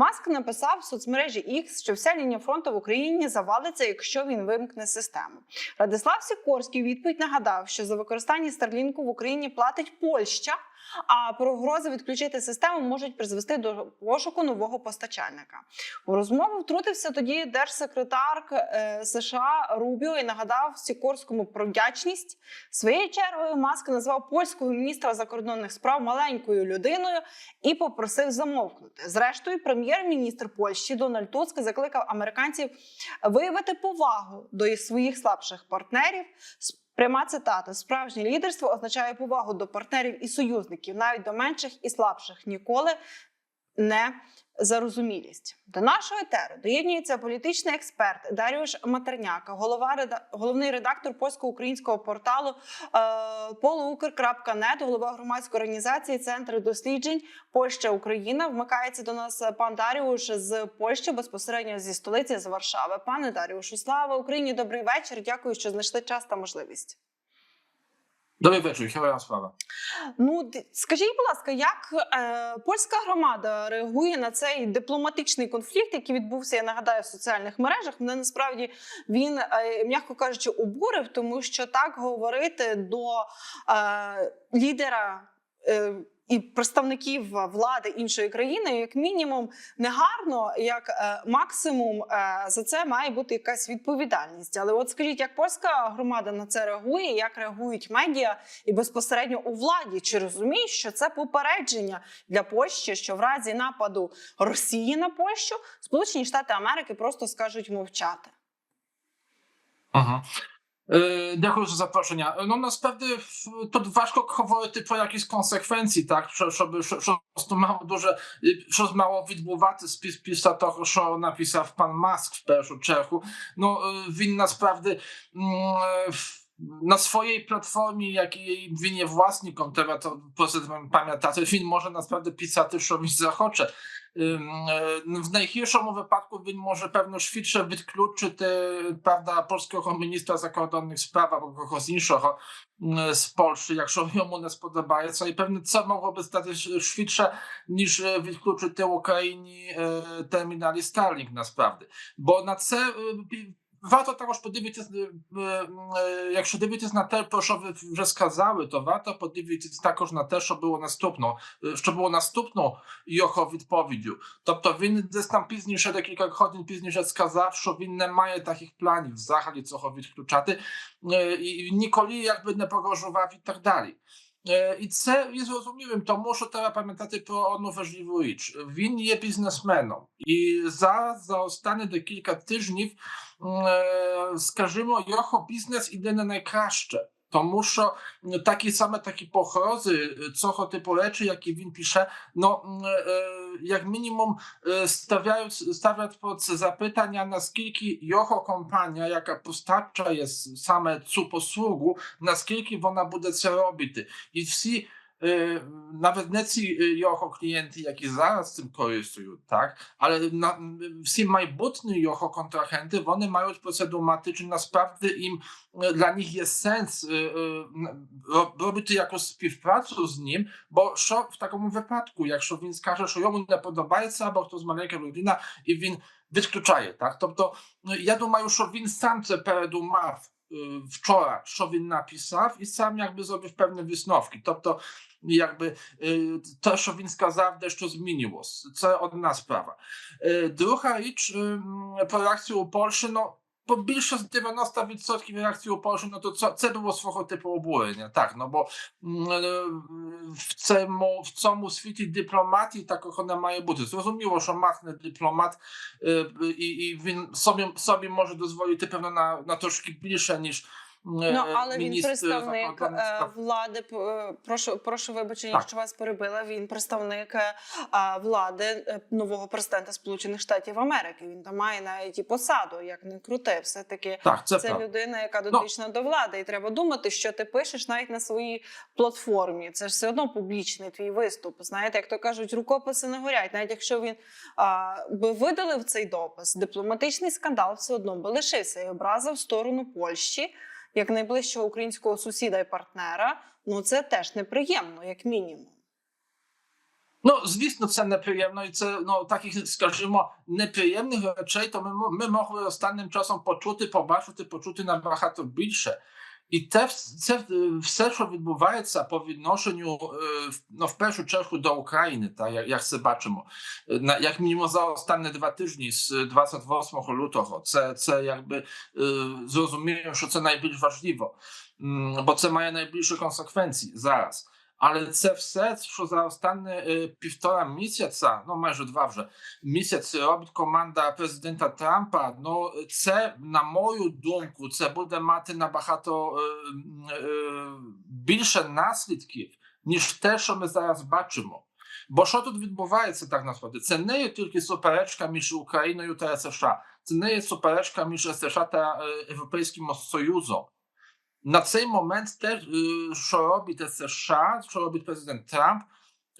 Маск написав в соцмережі X, що вся лінія фронту в Україні завалиться, якщо він вимкне систему. Радислав Сікорський відповідь нагадав, що за використання Старлінку в Україні платить Польща. А прогрози відключити систему можуть призвести до пошуку нового постачальника. У розмову втрутився тоді держсекретар е, США Рубіо і нагадав Сікорському про вдячність. Своєю чергою Маск назвав польського міністра закордонних справ маленькою людиною і попросив замовкнути. Зрештою, прем'єр-міністр Польщі Дональд Туск закликав американців виявити повагу до своїх слабших партнерів. Пряма цитата: справжнє лідерство означає повагу до партнерів і союзників, навіть до менших і слабших, ніколи не зарозумілість. До нашого етеру доєднується політичний експерт Даріуш Матерняка, голова головний редактор польсько-українського порталу е... poloukr.net, голова громадської організації Центр досліджень Польща Україна. Вмикається до нас пан Даріуш з Польщі безпосередньо зі столиці з Варшави. Пане Даріушу, слава Україні! Добрий вечір. Дякую, що знайшли час та можливість. Dobry вечір, chyba справа. Ну скажіть, будь ласка, як е, польська громада реагує на цей дипломатичний конфлікт, який відбувся, я нагадаю, в соціальних мережах? Мене насправді він, е, м'яко кажучи, обурив, тому що так говорити до е, лідера. Е, і представників влади іншої країни, як мінімум, негарно, як е, максимум, е, за це має бути якась відповідальність. Але от скажіть, як польська громада на це реагує, як реагують медіа і безпосередньо у владі? Чи розуміють, що це попередження для Польщі, що в разі нападу Росії на Польщу Сполучені Штати Америки просто скажуть мовчати? Mhm. E, jako że zaproszenia. E, no no naprawdę to ważko chowory po jakiejś konsekwencji, tak? Żeby to mało duże, y, przez mało widłowaty spis pisa to, co napisał pan Musk w pierwszym czerwcu. No e, winna sprawdy mm, w na swojej platformie, jak i w winie własnej kontra, to proszę ten film może naprawdę pisać szomić zachocze. W najchirszym wypadku być może pewno Szwiczer wykluczy te, prawda, polskiego ministra zakończonych spraw albo kogoś innego z Polski, jak się mu nie spodoba. I pewnie co mogłoby stać szwidsze niż wykluczy te Ukrainie terminali Starlink naprawdę. Bo na C y, Warto також подивитися, е, е, якщо дивитися на те, про що ви вже сказали, то варто подивитися також на те, що було наступно, е, що було наступно його відповіддю. Тобто він десь там пізніше, декілька годин пізніше сказав, що він не має таких планів взагалі цього відключати е, і ніколи якби не погрожував і так далі. Е, І це є зрозумілим, тому що треба пам'ятати про одну важливу річ. Він є бізнесменом, і зараз за останні декілька тижнів, м, е, скажімо, його бізнес іде не найкраще. Тому що м, такі саме такі погрози е, цього типу речі, які він пише, no, м, e, jak minimum e, stawiają, stawiać pod zapytania, na skilki Joho kompania, jaka postacza jest same cu posługu, na skilki ona będzie robić. I wszyscy не ці е, його клієнти, які зараз цим користують, так, але на, всі майбутні його контрагенти, вони мають про це думати, чи насправді їм е, для них є сенс е, е, ро- робити якусь співпрацю з ним, бо що в такому випадку, якщо він скаже, що йому не подобається, або хтось маленька людина, і він відключає, так? Тобто, ну, я думаю, що він сам це передумав е, вчора, що він написав, і сам якби зробив певні висновки. Тобто, якби е, те, що він сказав, дещо змінилось. Це одна справа. Е, Друга річ е, м, pobliższe z 90% reakcji u Polski, no to co, cedło swojego typu obłynnie, tak, no bo mm, e, w cemu, w cemu świecie dyplomatii tak ona mają być. Zrozumiało, że machny dyplomat e, i, i sobie, sobie może dozwolić pewno na, na troszkę bliższe niż ніж е, Ну але він представник е, влади. е, Прошу, прошу вибачення, Так. якщо вас перебила. Він представник влади нового президента Сполучених Штатів Америки. Він там має навіть і посаду, як не крути. Все таки Так, це, це людина, яка Ну. дотична до влади, і треба думати, що ти пишеш навіть на своїй платформі. Це ж все одно публічний твій виступ. Знаєте, як то кажуть, рукописи не горять. Навіть якщо він а, би видалив цей допис, дипломатичний скандал все одно би лишився і образив сторону Польщі як найближчого українського сусіда і партнера. Ну це теж неприємно, як мінімум. Ну, звісно, це неприємно, і це ну таких, скажімо, неприємних речей, то ми, ми могли останнім часом почути, побачити, почути набагато більше. І те, вс- це е, все, що відбувається по відношенню, е, в- ну, в першу чергу до України, та, як, як це бачимо. Е, На, як мінімум за останні два тижні з е, 28 лютого, це, це якби е, зрозуміло, що це найбільш важливо, М, бо це має найбільше консеквенції зараз. Але це все, що за останні е, півтора місяця, ну майже два вже місяць робить команда президента Трампа. Ну це, на мою думку, це буде мати набагато е, е, більше наслідків, ніж те, що ми зараз бачимо. Бо що тут відбувається так насправді? Це не є тільки суперечка між Україною та США, це не є суперечка між США та е, Європейським Союзом. На цей момент те, е, що робить США, що робить президент Трамп,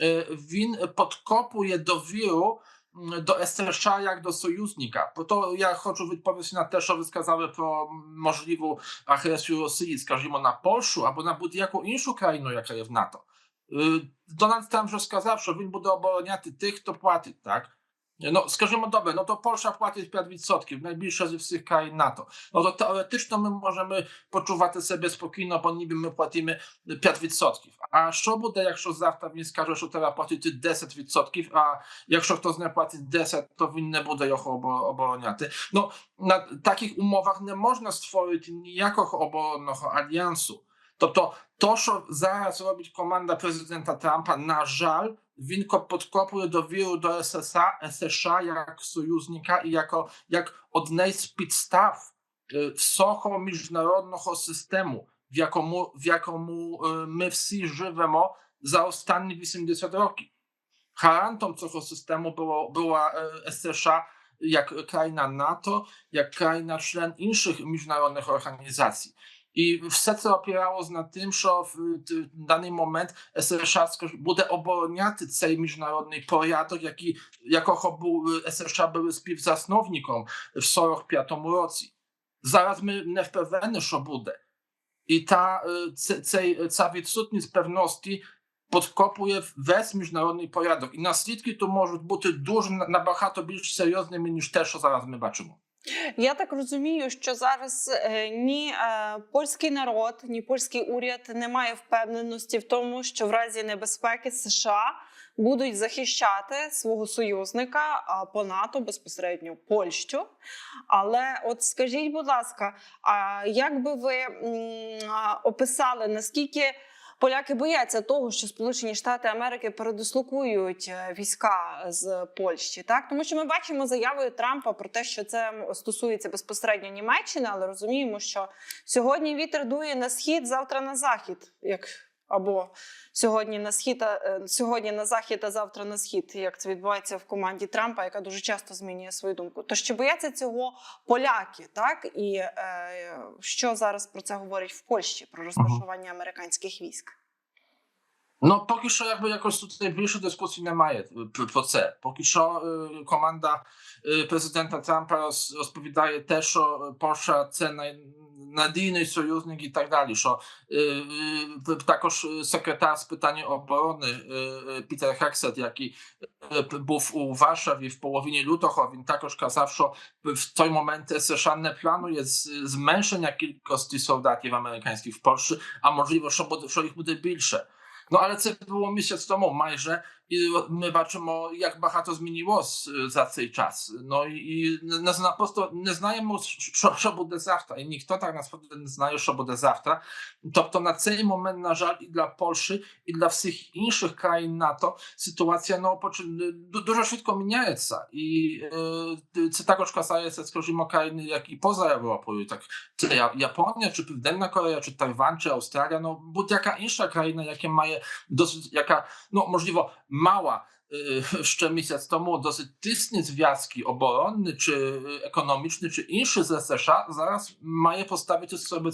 е, він підкопує довіру м, до США як до союзника. Бо то я хочу відповісти на те, що ви сказали про можливу агресію Росії, скажімо, на Польщу або на будь-яку іншу країну, яка є в НАТО. Е, Дональд Трамп вже сказав, що він буде обороняти тих, хто платить, так? Ну, скажімо, добре, no to Polsza платить 5%, найбільше зі всіх країн НАТО. No to teoretycznie my możemy почувати себе спокійно, бо ніби ми платимо 5%. А що буде, якщо завтра він скаже, що треба платити 10%, а якщо хтось не платить 10, то він не буде його обо- обороняти. Ну, на таких умовах не можна створити ніякого оборонного альянсу. Тобто, то, що зараз робить команда президента Трампа, на жаль, він ко- підкопує довіру до США, США як союзника і jako, як одне з підстав е, всього міжнародного систему, в якому, в якому е, ми всі живемо за останні 80 років. Гарантом цього систему було, була е, США як країна НАТО, як країна член інших міжнародних організацій. І все це опиралося на тим, що в т- даний момент США скаж- буде обороняти цей міжнародний порядок, який, якого був, США були співзасновником в 45-му році. Зараз ми не впевнені, що буде. І та, е, це, цей, ця відсутність певності підкопує весь міжнародний порядок. І наслідки то можуть бути дуже на- набагато більш серйозними, ніж те, що зараз ми бачимо. Я так розумію, що зараз е, ні е, польський народ, ні польський уряд не має впевненості в тому, що в разі небезпеки США будуть захищати свого союзника по НАТО безпосередньо Польщу. Але от скажіть, будь ласка, як би ви описали наскільки? Поляки бояться того, що Сполучені Штати Америки передислокують е, війська з Польщі, так? Тому що ми бачимо заявою Трампа про те, що це стосується безпосередньо Німеччини, але розуміємо, що сьогодні вітер дує на схід, завтра на захід, як або сьогодні на схід, а, е, сьогодні на захід, а завтра на схід, як це відбувається в команді Трампа, яка дуже часто змінює свою думку. То чи бояться цього поляки, так і е, що зараз про це говорять в Польщі про розташування американських військ? No, póki що jakby jakoś tutaj bільше дискусій немає про, про це. Поки що е, команда е, президента Трампа роз, розповідає те, що Польща це най, надійний союзник і так далі. Що е, е, також секретар з питань оборони е, е, Пітер Хексет, який е, був у Варшаві в половині лютого, він також казав, що в той момент США не планує з, зменшення кількості солдатів американських в Польщі, а можливо, що, буде, що їх буде більше. No ale co było miesiąc temu, majże, і ми бачимо, як багато змінилось е, за цей час. Ну і, і не зна, просто не знаємо, що, що буде завтра. І ніхто так насправді не знає, що буде завтра. Тобто на цей момент, на жаль, і для Польщі, і для всіх інших країн НАТО ситуація ну, поч- ду- дуже швидко міняється. І е, це також касається, скажімо, країн, як і поза Європою, так це Я- Японія, чи Південна Корея, чи Tajwan, чи Австралія, ну будь-яка інша країна, яка має досить, яка, ну можливо, mała y, Szczemisiec to mu dosyć tysny związki obronny, czy ekonomiczny, czy inszy z RSSA, zaraz mają postawić sobie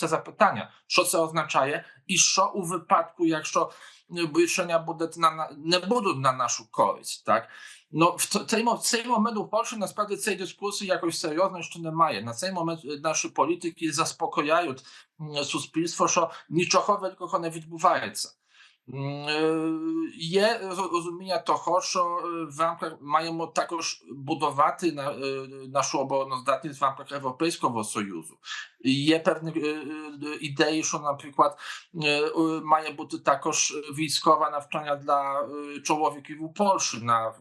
te zapytania, co co oznaczaje i co u wypadku, jak co wyliczenia budżet na, nie będą na naszą korzyść, tak? No w tym, w tym momencie w Polsce naprawdę tej dyskusji jakoś serioznej jeszcze nie mają. Na ten moment y, nasze polityki zaspokojają y, suspilstwo, że niczego wielkiego nie wydobywają. великого не відбувається. М, е, Є ро- розуміння того, що е, в рамках маємо також будувати на, е, нашу обороноздатність в рамках Європейського Союзу. Є певні е, е, ідеї, що, наприклад, е, е, має бути також військове навчання для е, чоловіків у Польщі на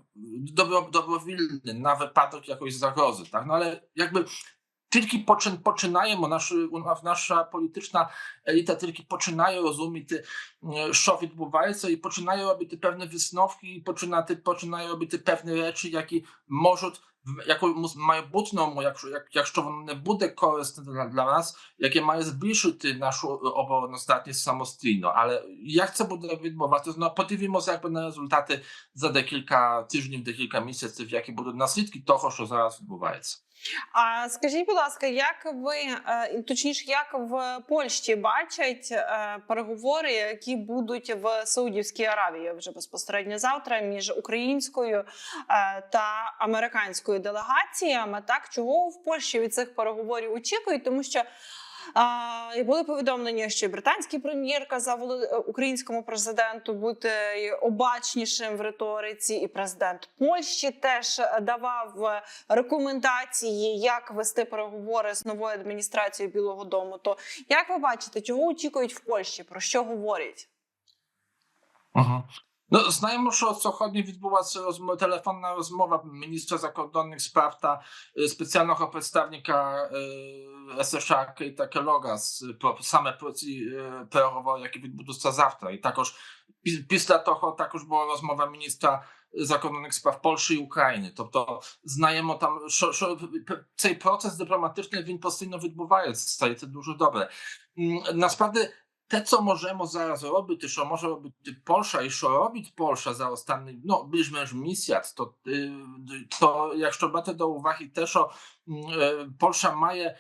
добро, добровільне, на випадок якоїсь загрози. Так? Ну, але tylko poczyn, poczynają, bo nasz, nasza polityczna elita tylko poczynają rozumieć te szowy odbywające i poczynają robić te pewne wysnowki, poczyna, poczynają robić te pewne rzeczy, jakie może можуть в якомусь майбутньому, якщо, як, якщо воно не буде корисне для, для нас, яке має збільшити нашу е, обороноздатність самостійно. Але як це буде відбуватися? Ну, подивимося якби на результати за декілька тижнів, декілька місяців, які будуть наслідки того, що зараз відбувається. А скажіть, будь ласка, як ви е, точніше, як в Польщі бачать е, переговори, які будуть в Саудівській Аравії вже безпосередньо завтра між українською та американською делегаціями? Так чого в Польщі від цих переговорів очікують? Тому що і були повідомлення, що британський прем'єр казав е, українському президенту бути обачнішим в риториці, і президент Польщі теж е, давав е, рекомендації, як вести переговори з новою адміністрацією Білого Дому. То як ви бачите, чого очікують в Польщі? Про що говорять? Угу. No, знаємо, що сьогодні відбулася розмова, телефонна розмова міністра закордонних справ та е, спеціального представника е, США Кейта Келога з про саме про ці е, переговори, які відбудуться завтра. І також пі- після того також була розмова міністра закордонних справ Польщі і України. Тобто знаємо там, що, що п- цей процес дипломатичний він постійно відбувається, і це дуже добре. М, Насправді te, co możemy zaraz robić, što może robić Polsza i što robić Polsza za ostatni, no, bliżmęż misja, to, y, y, to jak szczobatę do uwagi też, że mm, Polsza ma y,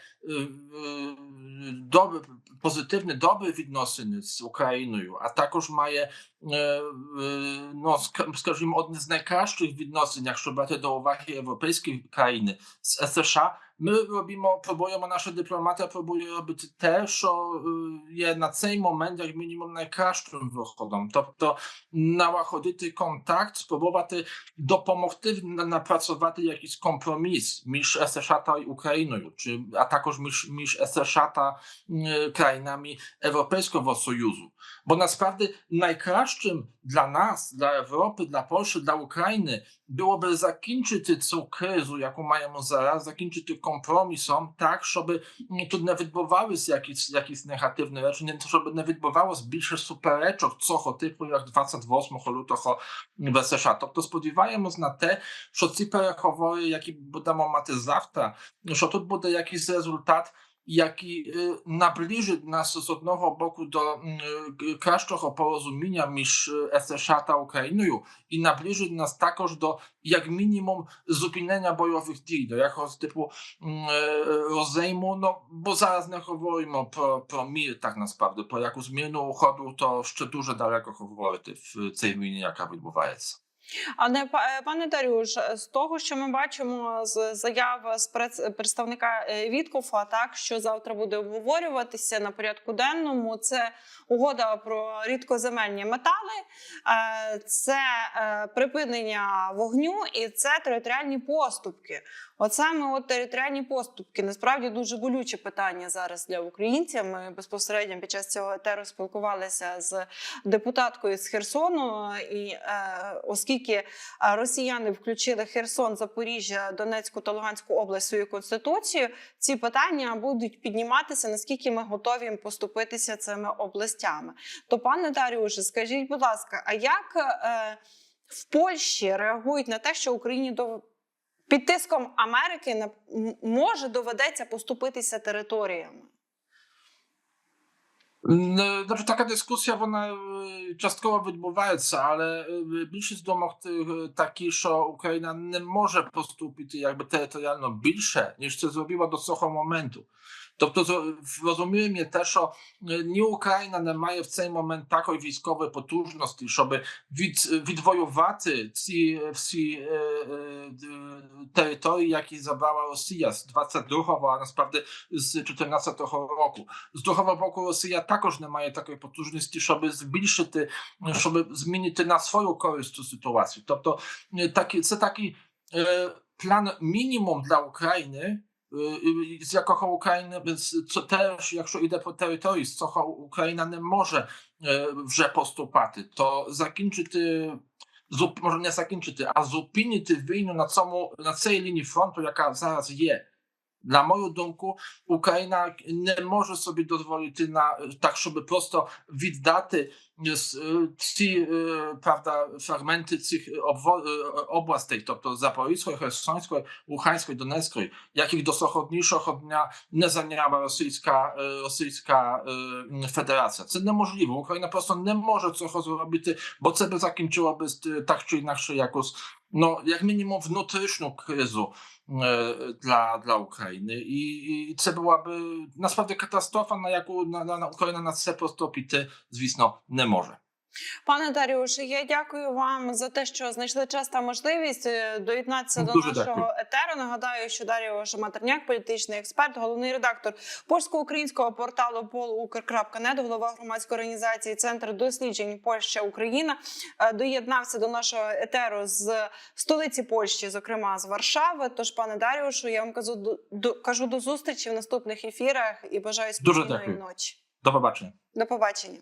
doby, pozytywny, dobry widnosyny z Ukrainą, a także ma з Україною, а також має, е, е, ну, ска- скажімо, одне з найкращих відносин, якщо брати до уваги європейські країни з США, Ми робимо, próbujemy, наша дипломатія пробує робити те, що е, є на цей момент як мінімум найкращим виходом. Тобто налагодити контакт, спробувати допомогти на- напрацювати якийсь компроміс між США та Україною, чи, а також між, між США та е, країнами Європейського Союзу. Bo naprawdę najkraszczym dla nas, dla Europy, dla Polski, dla Ukrainy byłoby zakończyć цю кризу, яку маємо зараз, закінчити компромісом так, щоб м, тут не відбувалися якісь, якісь негативні речі, не- щоб не відбувалося більше суперечок цього типу, як 28 лютого в США. Тобто сподіваємось на те, що ці переговори, які будемо мати завтра, що тут буде якийсь результат, який е, наближить нас з одного боку до м, е, кращого порозуміння між е, США та Україною і наближить нас також до як мінімум зупинення бойових дій, до якогось типу м, е, розейму, no bo zaraz nie говоримо про, про мір так насправді, про якусь мирну уходу, то ще дуже далеко говорити в цій війні, яка відбувається. А па- е, пане Дарюш, з того, що ми бачимо з заяв з представника е, Віткофа, так що завтра буде обговорюватися на порядку денному, це угода про рідкоземельні метали, е, це е, припинення вогню і це територіальні поступки. От саме от територіальні поступки насправді дуже болюче питання зараз для українців. Ми безпосередньо під час цього етеру спілкувалися з депутаткою з Херсону, і е, оскільки е, росіяни включили Херсон, Запоріжжя, Донецьку та Луганську область свою конституцію, ці питання будуть підніматися, наскільки ми готові поступитися цими областями. То, пане Дарюше, скажіть, будь ласка, а як е, в Польщі реагують на те, що Україні до під тиском Америки може доведеться поступитися територіями? No, Znaczy, taka dyskusja, вона е, частково відбувається, але е, більшість думок тих, е, такі, що Україна не може поступити якби територіально більше, ніж це зробила до цього моменту. Тобто зро- розуміємо те, що е, ні Україна не має в цей момент такої військової потужності, щоб від, відвоювати ці всі е, е, д- території, які забрала Росія з 22-го, а насправді з 14-го року. З другого боку, Росія також немає такої потужності, щоб збільшити, щоб змінити на свою користь цю ситуацію. Тобто, е, такі, це такий е, план мінімум для України. е, З якого Україна з- це теж, якщо йде по території, з цього Україна не може е, вже поступати, то закінчити зуп, може не закінчити, а зупинити війну на цьому на цій лінії фронту, яка зараз є. На мою думку, Україна не може собі дозволити на так, щоб просто віддати з- е, ці е, правда фрагменти цих обво, е, областей, тобто Запорізької, Херсонської, Луганської, Донецької, яких до сьогоднішнього дня не зайняла російська, е, російська е, м, федерація. Це неможливо. Україна просто не може цього зробити, бо це би закінчило би з- так чи інакше якось, ну як мінімум внутрішню кризу E, dla, dla Ukrainy i, i to byłaby naprawdę katastrofa, na jaką na, na Ukraina na se postąpić, zwisno, nie może. Пане Даріуше, я дякую вам за те, що знайшли час та можливість е, доєднатися до нашого дякую. етеру. Нагадаю, що Даріуш Матерняк, політичний експерт, головний редактор польсько-українського порталу polukr.net, голова громадської організації Центр досліджень Польща Україна, е, доєднався до нашого етеру з столиці Польщі, зокрема з Варшави. Тож, пане Даріушу, я вам кажу до, до кажу до зустрічі в наступних ефірах і бажаю Дуже спокійної ночі. До побачення. До побачення.